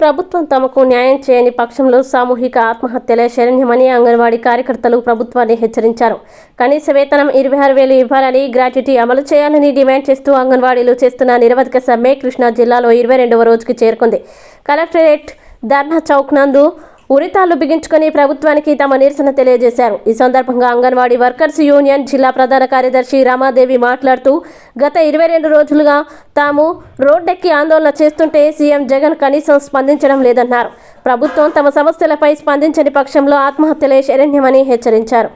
ప్రభుత్వం తమకు న్యాయం చేయని పక్షంలో సామూహిక ఆత్మహత్యలే శరణ్యమని అంగన్వాడీ కార్యకర్తలు ప్రభుత్వాన్ని హెచ్చరించారు. కనీస వేతనం ఇరవై ఆరు వేలు ఇవ్వాలని గ్రాట్యుటీ అమలు చేయాలని డిమాండ్ చేస్తూ అంగన్వాడీలు చేస్తున్న నిరవధిక సమ్మె కృష్ణా జిల్లాలో ఇరవై రెండవ రోజుకి చేరుకుంది. కలెక్టరేట్ ధర్నా చౌక్ నందు ఉరితాళ్ళు బిగించుకొని ప్రభుత్వానికి తమ నిరసన తెలియజేశారు. ఈ సందర్భంగా అంగన్వాడీ వర్కర్స్ యూనియన్ జిల్లా ప్రధాన కార్యదర్శి రమాదేవి మాట్లాడుతూ గత ఇరవై రెండు రోజులుగా తాము రోడ్డెక్కి ఆందోళన చేస్తుంటే సీఎం జగన్ కనీసం స్పందించడం లేదన్నారు. ప్రభుత్వం తమ సమస్యలపై స్పందించని పక్షంలో ఆత్మహత్యలే శరణ్యమని హెచ్చరించారు.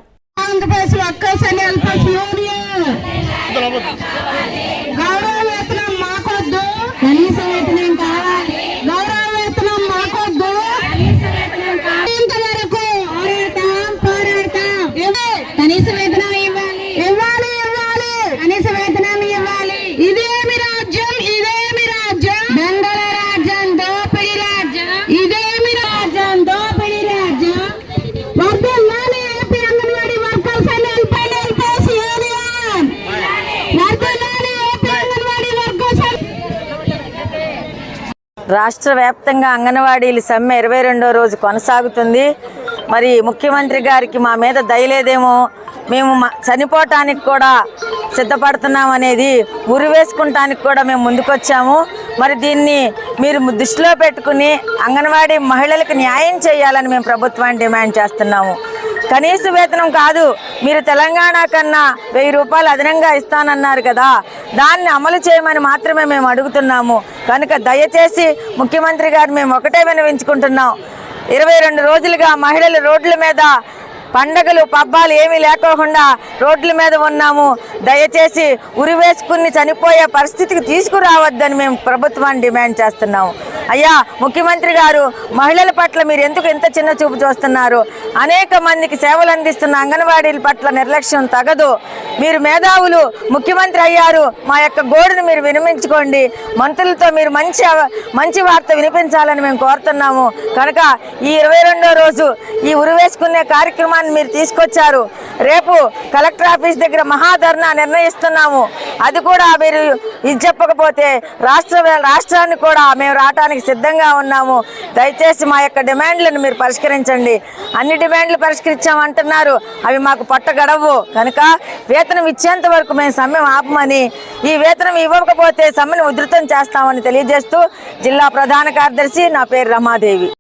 కనీస వేతనం ఇవ్వాలి. ఇవ్వాలి ఇవ్వాలి. కనీస వేతనం ఇవ్వాలి. ఇదేమి రాజ్యం ఇదేమి రాజ్యం? దొంగల రాజ్యం దోపిడి రాజ్యం. ఇదేమి రాజ్యం దోపిడి రాజ్యం? వర్ధిల్లాలి A P anganwadi workers and helper helpers union వర్ధిల్లాలి A P anganwadi workers and రాష్ట్ర వ్యాప్తంగా అంగన్వాడీల సమ్మె ఇరవై రెండో రోజు కొనసాగుతుంది. మరి ముఖ్యమంత్రి గారికి మా మీద దయలేదేమో మేము చనిపోవటానికి కూడా సిద్ధపడుతున్నాం అనేది ఉరి వేసుకుంటానికి కూడా మేము ముందుకొచ్చాము. మరి దీన్ని మీరు దృష్టిలో పెట్టుకుని అంగన్వాడీ మహిళలకు న్యాయం చేయాలని మేము ప్రభుత్వాన్ని డిమాండ్ చేస్తున్నాము. కనీస వేతనం కాదు మీరు తెలంగాణ కన్నా వెయ్యి రూపాయలు అదనంగా ఇస్తానన్నారు కదా దాన్ని అమలు చేయమని మాత్రమే మేము అడుగుతున్నాము. కనుక దయచేసి ముఖ్యమంత్రి గారు మేము ఒకటే వినవించుకుంటున్నాం ఇరవై రెండు రోజులుగా మహిళలు రోడ్ల మీద పండగలు పబ్బాలు ఏమీ లేకోకుండా రోడ్ల మీద ఉన్నాము. దయచేసి ఉరివేసుకుని చనిపోయే పరిస్థితికి తీసుకురావద్దని మేము ప్రభుత్వాన్ని డిమాండ్ చేస్తున్నాము. అయ్యా ముఖ్యమంత్రి గారు మహిళల పట్ల మీరు ఎందుకు ఇంత చిన్న చూపు చూస్తున్నారు? అనేక మందికి సేవలు అందిస్తున్న అంగన్వాడీల పట్ల నిర్లక్ష్యం తగదు. మీరు మేధావులు ముఖ్యమంత్రి అయ్యారు. మా యొక్క గోడును మీరు వినిపించుకోండి మంత్రులతో మీరు మంచి మంచి వార్త వినిపించాలని మేము కోరుతున్నాము. కనుక ఈ ఇరవై రెండో రోజు ఈ ఉరి వేసుకునే కార్యక్రమాన్ని మీరు తీసుకొచ్చారు. రేపు కలెక్టర్ ఆఫీస్ దగ్గర మహాధర్నా నిర్ణయిస్తున్నాము. అది కూడా మీరు ఇది చెప్పకపోతే రాష్ట్ర రాష్ట్రాన్ని కూడా మేము రావడానికి సిద్ధంగా ఉన్నాము. దయచేసి మా యొక్క డిమాండ్లను మీరు పరిష్కరించండి. అన్ని డిమాండ్లు పరిష్కరించామంటున్నారు. అవి మాకు పట్టగడవు. కనుక వేతనం ఇచ్చేంత వరకు మేము సమ్మె ఆపమని ఈ వేతనం ఇవ్వకపోతే సమ్మెను ఉధృతం చేస్తామని తెలియజేస్తూ జిల్లా ప్రధాన కార్యదర్శి నా పేరు రమాదేవి.